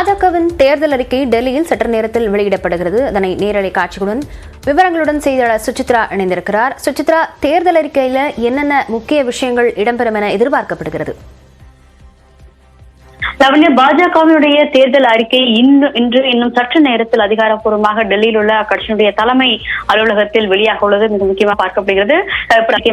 பாஜகவின் தேர்தல் அறிக்கை டெல்லியில் சற்று நேரத்தில் வெளியிடப்படுகிறது. அதனை நேரலை காட்சிகளுடன் விவரங்களுடன் செய்தியாளர் சுசித்ரா இணைந்திருக்கிறார். சுசித்ரா தேர்தல் அறிக்கையில் என்னென்ன முக்கிய விஷயங்கள் இடம்பெறும் என எதிர்பார்க்கப்படுகிறது? லவண்ய பாஜகவினுடைய தேர்தல் அறிக்கை இன்று இன்று இன்னும் சற்று நேரத்தில் அதிகாரப்பூர்வமாக டெல்லியில் உள்ள அக்கட்சியினுடைய தலைமை அலுவலகத்தில் வெளியாக உள்ளது. மிக முக்கியமாக பார்க்கப்படுகிறது.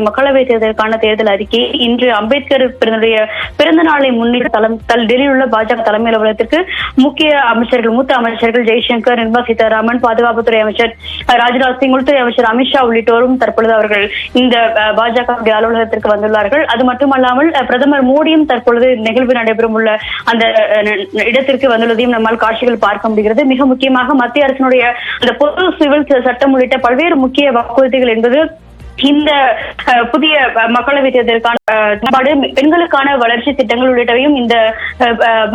மக்களவை தேர்தலுக்கான தேர்தல் அறிக்கை இன்று அம்பேத்கர் பிறந்தடைய பிறந்த நாளை முன்னிட்டு தலம் டெல்லியில் உள்ள பாஜக தலைமை அலுவலகத்திற்கு முக்கிய அமைச்சர்கள் மூத்த அமைச்சர்கள் ஜெய்சங்கர் நிர்மலா சீதாராமன் பாதுகாப்புத்துறை அமைச்சர் ராஜ்நாத் சிங் உள்துறை அமைச்சர் அமித்ஷா உள்ளிட்டோரும் தற்பொழுது அவர்கள் இந்த அஹ், பாஜக அலுவலகத்திற்கு வந்துள்ளார்கள். அது மட்டுமல்லாமல் பிரதமர் மோடியும் தற்பொழுது நிகழ்வு நடைபெறும் உள்ள அந்த இடத்திற்கு வந்துள்ளதையும் நம்மால் காட்சிகள் பார்க்க முடிகிறது. மிக முக்கியமாக மத்திய அரசினுடைய அந்த பொது சிவில் சட்டம் உள்ளிட்ட பல்வேறு முக்கிய வாக்குறுதிகள் என்பது இந்த புதிய மக்களவை தேர்தலுக்கான பெண்களுக்கான வளர்ச்சி திட்டங்கள் உள்ளிட்டவையும் இந்த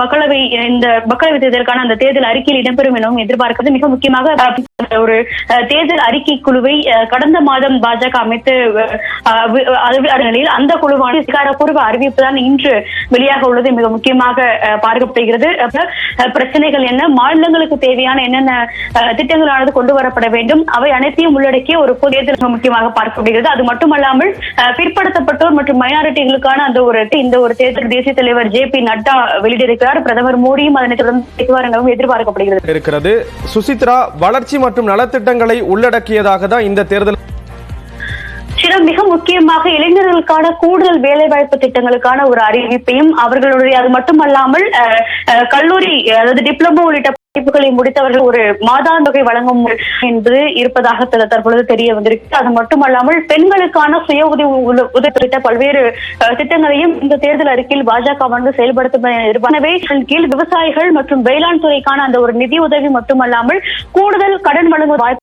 மக்களவை இந்த மக்களவை தேர்தலுக்கான அந்த தேர்தல் அறிக்கையில் இடம்பெறும் எனவும் எதிர்பார்க்கிறது மிக முக்கியமாக ஒரு தேர்தல் அறிக்கை குழுவை கடந்த மாதம் பாஜக அமைத்து நிலையில் அந்த குழுவான அதிகாரப்பூர்வ அறிவிப்பு தான் இன்று வெளியாக உள்ளது. மிக முக்கியமாக பார்க்கப்படுகிறது. பிரச்சனைகள் என்ன? மாநிலங்களுக்கு தேவையான என்னென்ன திட்டங்களானது கொண்டு வரப்பட வேண்டும்? அவை அனைத்தையும் உள்ளடக்கிய ஒரு பொது தேர்தல் மிக முக்கியமாக பார்க்கப்படுகிறது. அது மட்டுமல்லாமல் பிற்படுத்தப்பட்டோர் மற்றும் மைனாரிட்டிகளுக்கான அந்த ஒரு இந்த ஒரு தேர்தல் தேசிய தலைவர் ஜே பி நட்டா வெளியிட்டிருக்கிறார். பிரதமர் மோடியும் அதனை தொடர்ந்து எதிர்பார்க்கப்படுகிறது. இருக்கிறது. சுசித்ரா வளர்ச்சி மற்றும் நலத்திட்டங்களை உள்ளடக்கியதாக தான் இந்த தேர்தல் சில மிக முக்கியமாக இளைஞர்களுக்கான கூடுதல் வேலைவாய்ப்பு திட்டங்களுக்கான ஒரு அறிவிப்பையும் அவர்களுடைய அது மட்டுமல்லாமல் கல்லூரி அதாவது டிப்ளமோ உள்ளிட்ட படிப்புகளை முடித்தவர்கள் ஒரு மாதாந்தொகை வழங்கும் என்பது இருப்பதாக தற்பொழுது தெரிய வந்திருக்கு. அது மட்டுமல்லாமல் பெண்களுக்கான சுய உதவி உதவி குறித்த பல்வேறு திட்டங்களையும் இந்த தேர்தல் அறிக்கையில் பாஜக வந்து செயல்படுத்தும் இருப்பனவே எனவே கீழ் விவசாயிகள் மற்றும் வேளாண் துறைக்கான அந்த ஒரு நிதி உதவி மட்டுமல்லாமல் கூடுதல் கடன் வழங்கும் வாய்ப்பு